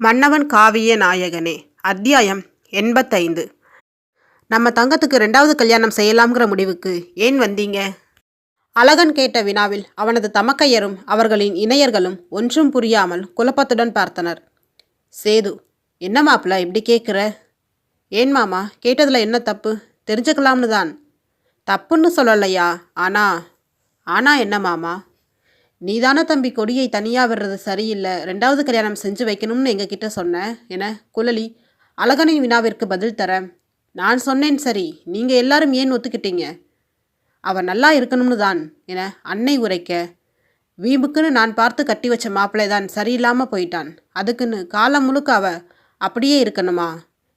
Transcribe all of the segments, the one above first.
மன்னவன் காவிய நாயகனே. அத்தியாயம் எண்பத்தைந்து. நம்ம தங்கத்துக்கு ரெண்டாவது கல்யாணம் செய்யலாம்ங்கிற முடிவுக்கு ஏன் வந்தீங்க? அழகன் கேட்ட வினாவில் அவனது தமக்கையரும் அவர்களின் இணையர்களும் ஒன்றும் புரியாமல் குழப்பத்துடன் பார்த்தனர். சேது என்ன மாப்பிள்ள இப்படி கேட்குற ஏன் மாமா கேட்டதில் என்ன தப்பு? தெரிஞ்சுக்கலாம்னு தான் தப்புன்னு சொல்லலையா? ஆனா ஆனா என்ன மாமா? நீதானே தம்பி கொடியை தனியாக விடுறது சரியில்லை. ரெண்டாவது கல்யாணம் செஞ்சு வைக்கணும்னு எங்ககிட்ட சொன்ன. என குழலி அழகனின் வினாவிற்கு பதில் தர. நான் சொன்னேன் சரி. நீங்கள் எல்லாரும் ஏன் ஒத்துக்கிட்டீங்க? அவ நல்லா இருக்கணும்னு தான். என அன்னை உரைக்க. வீம்புக்குன்னு நான் பார்த்து கட்டி வச்ச மாப்பிள்ளை தான் சரியில்லாமல் போயிட்டான். அதுக்குன்னு காலம் முழுக்க அவ அப்படியே இருக்கணுமா?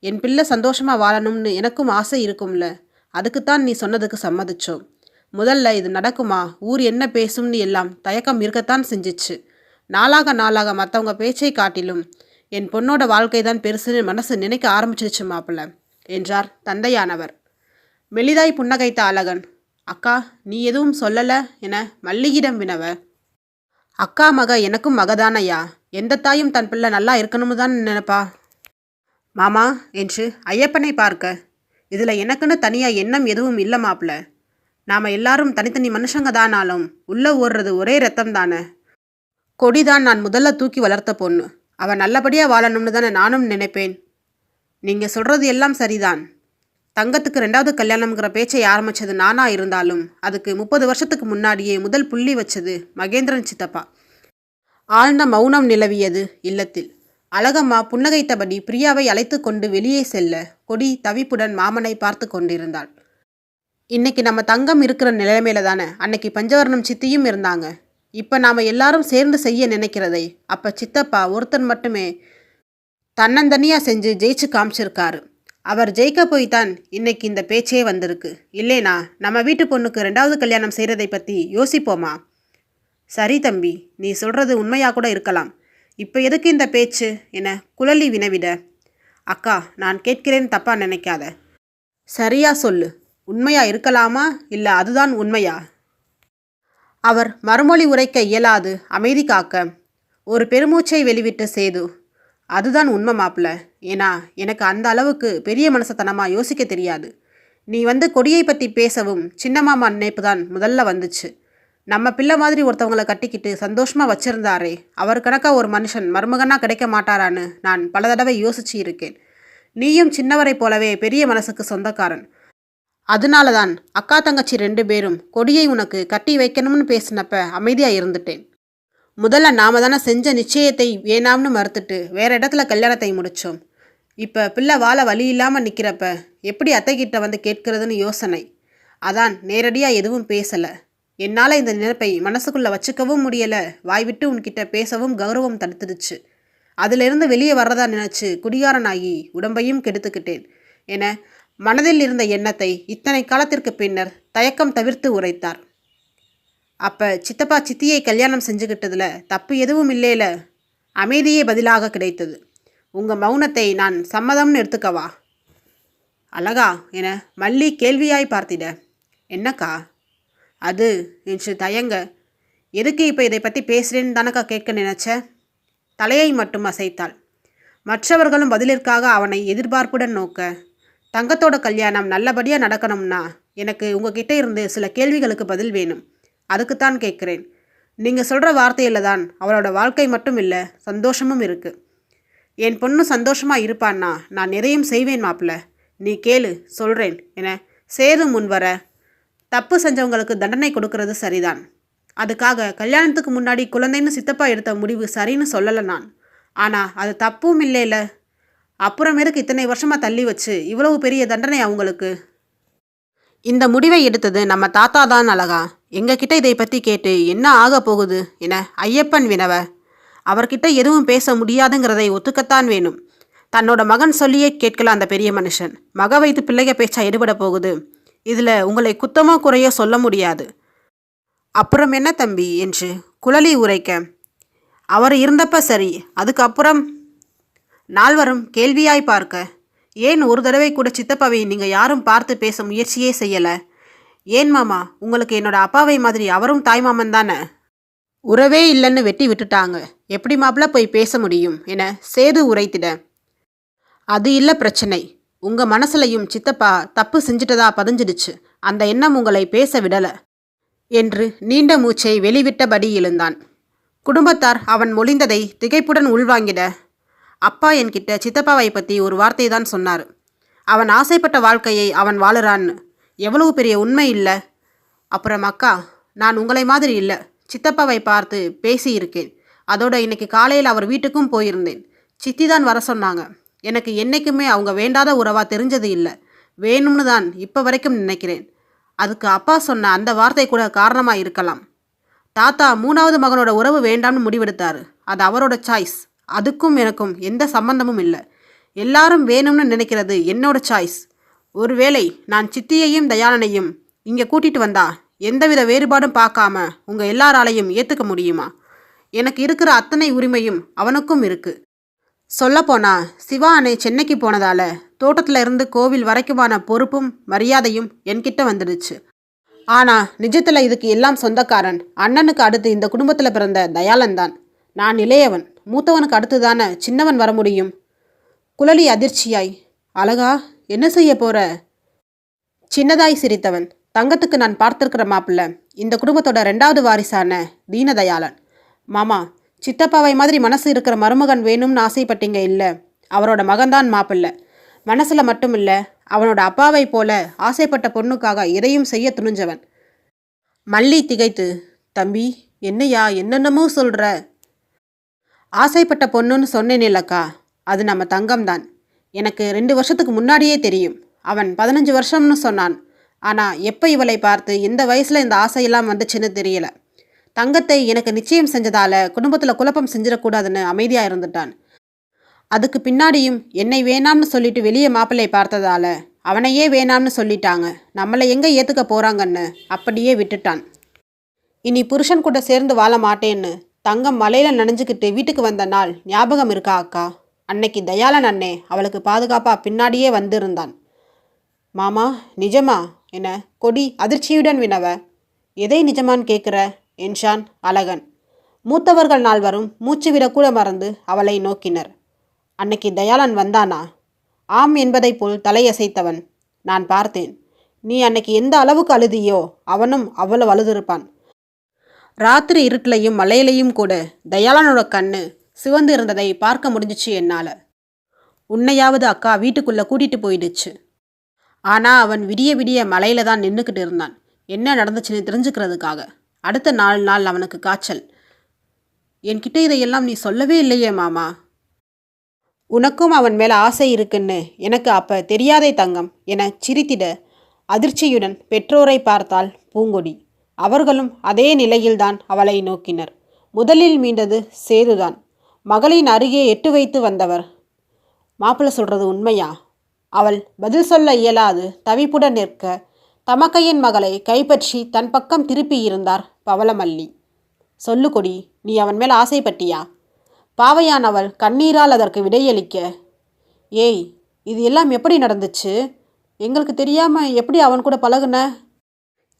என் பிள்ளை சந்தோஷமா வாழணும்னு எனக்கும் ஆசை இருக்கும்ல. அதுக்குத்தான் நீ சொன்னதுக்கு சம்மதிச்சோம். முதல்ல இது நடக்குமா? ஊர் என்ன பேசும்னு எல்லாம் தயக்கம் இருக்கத்தான் செஞ்சிச்சு. நாளாக நாளாக மற்றவங்க பேச்சை காட்டிலும் என் பொண்ணோட வாழ்க்கை தான் பெருசுன்னு மனசு நினைக்க ஆரம்பிச்சிருச்சு மாப்பிள்ள என்றார் தந்தையானவர். மெலிதாய் புன்னகைத்த அழகன் அக்கா நீ எதுவும் சொல்லல என மல்லிகிடம் வினவ. அக்கா மக எனக்கும் மகதானையா? எந்த தாயும் தன் பிள்ளை நல்லா இருக்கணும்னு தான் நினைப்பா? மாமா என்று ஐயப்பனை பார்க்க இதில் எனக்குன்னு தனியாக எண்ணம் எதுவும் இல்லை மாப்பிள்ள. நாம் எல்லாரும் தனித்தனி மனுஷங்க தானாலும் உள்ளே ஓடுறது ஒரே ரத்தம் தானே? கொடிதான் நான் முதல்ல தூக்கி வளர்த்த பொண்ணு. அவன் நல்லபடியாக வாழணும்னு தானே நானும் நினைப்பேன். நீங்கள் சொல்கிறது எல்லாம் சரிதான். தங்கத்துக்கு ரெண்டாவது கல்யாணம்ங்கிற பேச்சை ஆரம்பித்தது நானா இருந்தாலும் அதுக்கு முப்பது வருஷத்துக்கு முன்னாடியே முதல் புள்ளி வச்சது மகேந்திரன் சித்தப்பா. ஆழ்ந்த மௌனம் நிலவியது இல்லத்தில். அழகம்மா புன்னகைத்தபடி பிரியாவை அழைத்து கொண்டு வெளியே செல்ல கொடி தவிப்புடன் மாமனை பார்த்து கொண்டிருந்தாள். இன்னைக்கு நம்ம தங்கம் இருக்கிற நிலைமையில தானே? அன்னைக்கு பஞ்சவர்ணம் சித்தியும் இருந்தாங்க. இப்போ நாம் எல்லாரும் சேர்ந்து செய்ய நினைக்கிறதை அப்போ சித்தப்பா ஒருத்தன் மட்டுமே தன்னந்தனியாக செஞ்சு ஜெயிச்சு காமிச்சிருக்காரு. அவர் ஜெயிக்க போய் தான் இன்னைக்கு இந்த பேச்சே வந்திருக்கு. இல்லைனா நம்ம வீட்டு பொண்ணுக்கு ரெண்டாவது கல்யாணம் செய்கிறதை பற்றி யோசிப்போமா? சரி தம்பி நீ சொல்கிறது உண்மையாக கூட இருக்கலாம். இப்போ எதுக்கு இந்த பேச்சு? என குழலி வினவிட. அக்கா நான் கேட்கிறேன் தப்பாக நினைக்காத. சரியா சொல்லு. உண்மையா இருக்கலாமா? இல்லை அதுதான் உண்மையா? அவர் மறுமொழி உரைக்க இயலாது அமைதி காக்க. ஒரு பெருமூச்சை வெளிவிட்ட சேது. அதுதான் உண்மை மாப்பிள்ள ஏன்னா எனக்கு அந்த அளவுக்கு பெரிய மனசத்தனமா யோசிக்க தெரியாது. நீ வந்து கொடியை பற்றி பேசவும் சின்ன மாமா நினைப்பு தான் முதல்ல வந்துச்சு. நம்ம பிள்ளை மாதிரி ஒருத்தவங்களை கட்டிக்கிட்டு சந்தோஷமா வச்சிருந்தாரே அவர் கணக்காக ஒரு மனுஷன் மருமகனாக கிடைக்க மாட்டாரான்னு நான் பல தடவை யோசிச்சு இருக்கேன். நீயும் சின்னவரை போலவே பெரிய மனசுக்கு சொந்தக்காரன். அதனால தான் அக்கா தங்கச்சி ரெண்டு பேரும் கொடியை உனக்கு கட்டி வைக்கணும்னு பேசினப்ப அமைதியாக இருந்துட்டேன். முதல்ல நாம தானே செஞ்ச நிச்சயத்தை வேணாம்னு மறுத்துட்டு வேற இடத்துல கல்யாணத்தை முடித்தோம் இப்போ பிள்ளை வாழ வழி இல்லாமல் நிற்கிறப்ப எப்படி அத்தைக்கிட்ட வந்து கேட்கறதுன்னு யோசனை. அதான் நேரடியாக எதுவும் பேசலை. என்னால் இந்த நினைப்பை மனசுக்குள்ளே வச்சுக்கவும் முடியலை. வாய்விட்டு உன்கிட்ட பேசவும் கௌரவம் தடுத்துடுச்சு. அதிலிருந்து வெளியே வர்றதா நினச்சி குடிகாரனாகி உடம்பையும் கெடுத்துக்கிட்டேன். என மனதில் இருந்த எண்ணத்தை இத்தனை காலத்திற்கு பின்னர் தயக்கம் தவிர்த்து உரைத்தார். அப்போ சித்தப்பா சித்தியை கல்யாணம் செஞ்சுக்கிட்டதில் தப்பு எதுவும் இல்லைல? அமைதியே பதிலாக கிடைத்தது. உங்கள் மௌனத்தை நான் சம்மதம்னு எடுத்துக்கவா? அழகா என மல்லி கேள்வியாய் பார்த்திட. என்னக்கா? அது என்று தயங்க. எதுக்கு இப்போ இதை பற்றி பேசுகிறேன்னு தானக்கா கேட்க நினச்ச? தலையை மட்டும் அசைத்தாள். மற்றவர்களும் பதிலிற்காக அவனை எதிர்பார்ப்புடன் நோக்க தங்கத்தோட கல்யாணம் நல்லபடியாக நடக்கணும்னா எனக்கு உங்ககிட்ட இருந்து சில கேள்விகளுக்கு பதில் வேணும். அதுக்குத்தான் கேட்குறேன். நீங்கள் சொல்கிற வார்த்தையில் தான் அவளோட வாழ்க்கை மட்டும் இல்லை சந்தோஷமும் இருக்குது என் பொண்ணு சந்தோஷமாக இருப்பான்னா நான் எதையும் செய்வேன் மாப்பிள்ள. நீ கேளு சொல்கிறேன் என சேது முன்வர தப்பு செஞ்சவங்களுக்கு தண்டனை கொடுக்கறது சரிதான். அதுக்காக கல்யாணத்துக்கு முன்னாடி குழந்தைன்னு சித்தப்பா எடுத்த முடிவு சரின்னு சொல்லலை நான். ஆனால் அது தப்பும் இல்லைல்ல அப்புறமேலுக்கு இத்தனை வருஷமாக தள்ளி வச்சு இவ்வளவு பெரிய தண்டனை அவங்களுக்கு? இந்த முடிவை எடுத்தது நம்ம தாத்தா தான் அழகா. எங்ககிட்ட இதை பற்றி கேட்டு என்ன ஆக போகுது என ஐயப்பன் வினவ. அவர்கிட்ட எதுவும் பேச முடியாதுங்கிறதை ஒத்துக்கத்தான் வேணும். தன்னோட மகன் சொல்லியே கேட்கல அந்த பெரிய மனுஷன். மக வைத்து பிள்ளைக பேச்சா எடுபட போகுது. இதில் உங்களை குத்தமோ குறையோ சொல்ல முடியாது. அப்புறம் என்ன தம்பி என்று குழலி உரைக்க. அவர் இருந்தப்ப சரி அதுக்கப்புறம் நால்வரும் கேள்வியாய் பார்க்க ஏன் ஒரு தடவை கூட சித்தப்பாவை நீங்கள் யாரும் பார்த்து பேச முயற்சியே செய்யலை? ஏன் மாமா உங்களுக்கு என்னோட அப்பாவை மாதிரி அவரும் தாய்மாமன் தானே? உறவே இல்லைன்னு வெட்டி விட்டுட்டாங்க. எப்படி மாப்பிள்ள போய் பேச முடியும் என சேது உரைத்திட. அது இல்லை பிரச்சனை. உங்கள் மனசுலையும் சித்தப்பா தப்பு செஞ்சிட்டதா பதிஞ்சிடுச்சு. அந்த எண்ணம் உங்களை பேச விடலை என்று நீண்ட மூச்சை வெளிவிட்டபடி எழுந்தான். குடும்பத்தார் அவன் மொழிந்ததை திகைப்புடன் உள்வாங்கிட அப்பா என்கிட்ட சித்தப்பாவை பற்றி ஒரு வார்த்தை தான் சொன்னார். அவன் ஆசைப்பட்ட வாழ்க்கையை அவன் வாழுறான்னு எவ்வளவு பெரிய உண்மை இல்லை. அப்புறம் அக்கா நான் உங்களை மாதிரி இல்லை. சித்தப்பாவை பார்த்து பேசியிருக்கேன். அதோட இன்னைக்கு காலையில் அவர் வீட்டுக்கும் போயிருந்தேன். சித்தி தான் வர சொன்னாங்க. எனக்கு என்றைக்குமே அவங்க வேண்டாத உறவாக தெரிஞ்சது இல்லை. வேணும்னு தான் இப்போ வரைக்கும் நினைக்கிறேன். அதுக்கு அப்பா சொன்ன அந்த வார்த்தை கூட காரணமாக இருக்கலாம். தாத்தா மூணாவது மகனோட உறவு வேண்டாம்னு முடிவெடுத்தார். அது அவரோட சாய்ஸ் அதுக்கும் எனக்கும் எந்த சம்பந்தமும் இல்லை. எல்லாரும் வேணும்னு நினைக்கிறது என்னோட சாய்ஸ் ஒருவேளை நான் சித்தியையும் தயாளனையும் இங்கே கூட்டிகிட்டு வந்தா எந்தவித வேறுபாடும் பார்க்காம உங்கள் எல்லாராலையும் ஏற்றுக்க முடியுமா? எனக்கு இருக்கிற அத்தனை உரிமையும் அவனுக்கும் இருக்குது சொல்லப்போனா சிவா அணை சென்னைக்கு போனதால தோட்டத்தில் இருந்து கோவில் வரைக்குமான பொறுப்பும் மரியாதையும் என்கிட்ட வந்துடுச்சு. ஆனால் நிஜத்தில் இதுக்கு எல்லாம் சொந்தக்காரன் அண்ணனுக்கு அடுத்து இந்த குடும்பத்தில் பிறந்த தயாளன் தான் நான் இளையவன் மூத்தவனுக்கு அடுத்து தானே சின்னவன் வர முடியும்? குழலி அதிர்ச்சியாய் அழகா என்ன செய்ய போற? சின்னதாய் சிரித்தவன். தங்கத்துக்கு நான் பார்த்திருக்கிற மாப்பிள்ள. இந்த குடும்பத்தோட ரெண்டாவது வாரிசான தீனதயாளன். மாமா சித்தப்பாவை மாதிரி மனசு இருக்கிற மருமகன் வேணும்னு ஆசைப்பட்டீங்க இல்லை? அவரோட மகன்தான் மாப்பிள்ள. மனசில் மட்டும் இல்லை அவனோட அப்பாவை போல ஆசைப்பட்ட பொண்ணுக்காக எதையும் செய்ய துணிஞ்சவன். மல்லி திகைத்து தம்பி என்னையா என்னென்னமோ சொல்கிற ஆசைப்பட்ட பொண்ணுன்னு சொன்னேனேலக்கா அது நம்ம தங்கம்தான். எனக்கு ரெண்டு வருஷத்துக்கு முன்னாடியே தெரியும். அவன் பதினஞ்சு வருஷம்னு சொன்னான். ஆனால் எப்போ இவளை பார்த்து இந்த வயசில் இந்த ஆசையெல்லாம் வந்துச்சுன்னு தெரியல. தங்கத்தை எனக்கு நிச்சயம் செஞ்சதால குடும்பத்தில் குழப்பம் செஞ்சிடக்கூடாதுன்னு அமைதியாக இருந்துட்டான். அதுக்கு பின்னாடியும் என்னை வேணாம்னு சொல்லிட்டு வெளியே மாப்பிள்ளை பார்த்ததால அவனையே வேணாம்னு சொல்லிட்டாங்க. நம்மளை எங்கே ஏற்றுக்க போகிறாங்கன்னு அப்படியே விட்டுட்டான். இனி புருஷன் கூட சேர்ந்து வாழ மாட்டேன்னு தங்கம் மலையில் நனைஞ்சுக்கிட்டு வீட்டுக்கு வந்த நாள் ஞாபகம் இருக்கா அக்கா? அன்னைக்கு தயாளன் அண்ணே அவளுக்கு பாதுகாப்பாக பின்னாடியே வந்திருந்தான். மாமா நிஜமா? என கொடி அதிர்ச்சியுடன் வினவ எதை நிஜமான்னு கேட்குற என்றான் அழகன். மூத்தவர்கள் நால்வரும் மூச்சு விடக்கூட மறந்து அவளை நோக்கினர். அன்னைக்கு தயாளன் வந்தானா? ஆம் என்பதைப் போல் தலையசைத்தவன். நான் பார்த்தேன். நீ அன்னைக்கு எந்த அளவுக்கு அழுதியோ அவனும் அவ்வளவு அழுதிருப்பான். ராத்திரி இருட்டிலையும் மலையிலையும் கூட தயாளனோட கண்ணு சிவந்து இருந்ததை பார்க்க முடிஞ்சிச்சு என்னால். உன்னையாவது அக்கா வீட்டுக்குள்ளே கூட்டிட்டு போயிடுச்சு. ஆனால் அவன் விடிய விடிய மலையில தான் நின்றுக்கிட்டு இருந்தான். என்ன நடந்துச்சுன்னு தெரிஞ்சுக்கிறதுக்காக. அடுத்த நாலு நாள் அவனுக்கு காய்ச்சல். என்கிட்ட இதையெல்லாம் நீ சொல்லவே இல்லையே மாமா. உனக்கும் அவன் மேலே ஆசை இருக்குன்னு எனக்கு அப்போ தெரியாதே தங்கம் என சிரித்திட அதிர்ச்சியுடன் பெற்றோரை பார்த்தால் பூங்கொடி. அவர்களும் அதே நிலையில்தான் அவளை நோக்கினர். முதலில் மீண்டது சேதுதான். மகளின் அருகே எட்டு வைத்து வந்தவர் மாப்பிள்ளை சொல்றது உண்மையா? அவள் பதில் சொல்ல இயலாது தவிப்புடன் நிற்க தமக்கையின் மகளை கைப்பற்றி தன் பக்கம் திருப்பி இருந்தார் பவளமல்லி. சொல்லு கொடி நீ அவன் மேல் ஆசைப்பட்டியா பாவையானவள் கண்ணீரால் அதற்கு விடையளிக்க ஏய் இது எல்லாம் எப்படி நடந்துச்சு? எங்களுக்கு தெரியாம எப்படி அவன் கூட பழகுன?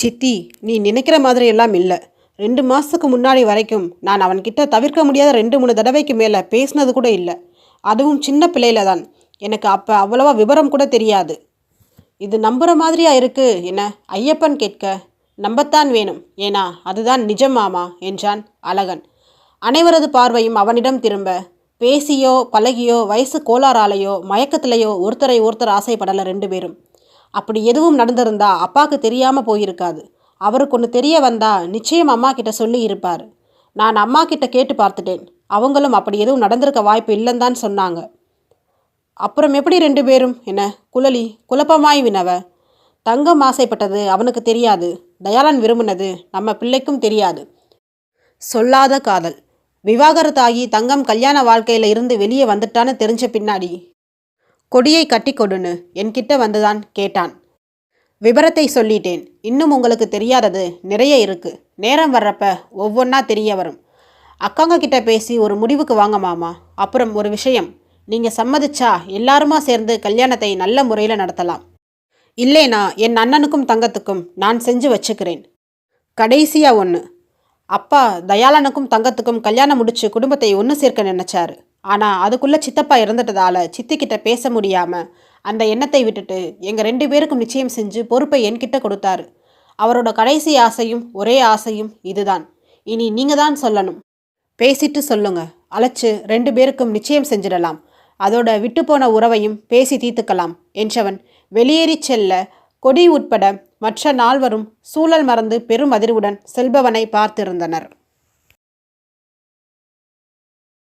சித்தி நீ நினைக்கிற மாதிரி எல்லாம் இல்லை. ரெண்டு மாதத்துக்கு முன்னாடி வரைக்கும் நான் அவன்கிட்ட தவிர்க்க முடியாத ரெண்டு மூணு தடவைக்கு மேலே பேசினது கூட இல்லை. அதுவும் சின்ன பிள்ளையில தான். எனக்கு அப்போ அவ்வளவா விவரம் கூட தெரியாது. இது நம்புகிற மாதிரியா இருக்கு? என்ன? ஐயப்பன் கேட்க. நம்பத்தான் வேணும். ஏனா அதுதான் நிஜம் மாமா என்றான் அழகன். அனைவரது பார்வையும் அவனிடம் திரும்ப. பேசியோ பழகியோ வயசு கோளாறாலேயோ மயக்கத்திலேயோ ஒருத்தரை ஒருத்தர் ஆசைப்படலை ரெண்டு பேரும். அப்படி எதுவும் நடந்திருந்தா அப்பாவுக்கு தெரியாமல் போயிருக்காது. அவருக்கு ஒன்று தெரிய வந்தா நிச்சயம் அம்மா கிட்ட சொல்லி இருப்பார். நான் அம்மா கிட்ட கேட்டு பார்த்துட்டேன். அவங்களும் அப்படி எதுவும் நடந்திருக்க வாய்ப்பு இல்லைன்னு தான் சொன்னாங்க. அப்புறம் எப்படி ரெண்டு பேரும்? என குழலி குழப்பமாய் வினவ. தங்கம் ஆசைப்பட்டது அவனுக்கு தெரியாது. தயாளன் விரும்பினது நம்ம பிள்ளைக்கும் தெரியாது. சொல்லாத காதல். விவாகரத்தாகி தங்கம் கல்யாண வாழ்க்கையில் இருந்து வெளியே வந்துட்டான்னு தெரிஞ்ச பின்னாடி கொடியை கட்டி கொடுன்னு என்கிட்ட வந்துதான் கேட்டான். விபரத்தை சொல்லிட்டேன். இன்னும் உங்களுக்கு தெரியாதது நிறைய இருக்கு. நேரம் வர்றப்ப ஒவ்வொன்றா தெரிய வரும். அக்காங்க கிட்ட பேசி ஒரு முடிவுக்கு வாங்க மாமா. அப்புறம் ஒரு விஷயம். நீங்கள் சம்மதிச்சா எல்லாருமா சேர்ந்து கல்யாணத்தை நல்ல முறையில் நடத்தலாம். இல்லைனா என் அண்ணனுக்கும் தங்கத்துக்கும் நான் செஞ்சு வச்சுக்கிறேன். கடைசியாக ஒன்று அப்பா தயாளனுக்கும் தங்கத்துக்கும் கல்யாணம் முடிச்சு குடும்பத்தை ஒன்று சேர்க்க நினைச்சாரு. ஆனால் அதுக்குள்ளே சித்தப்பா இறந்துட்டதால் சித்திக்கிட்ட பேச முடியாமல் அந்த எண்ணத்தை விட்டுட்டு எங்கள் ரெண்டு பேருக்கும் நிச்சயம் செஞ்சு பொறுப்பை என்கிட்ட கொடுத்தாரு. அவரோட கடைசி ஆசையும் ஒரே ஆசையும் இதுதான். இனி நீங்கள் தான் சொல்லணும். பேசிட்டு சொல்லுங்க. அழைச்சு ரெண்டு பேருக்கும் நிச்சயம் செஞ்சிடலாம். அதோட விட்டுப்போன உறவையும் பேசி தீர்த்துக்கலாம் என்றவன் வெளியேறிச் செல்ல கொடி உட்பட மற்ற நால்வரும் சூழல் மறந்து பெரும் அதிர்வுடன் செல்பவனை பார்த்திருந்தனர்.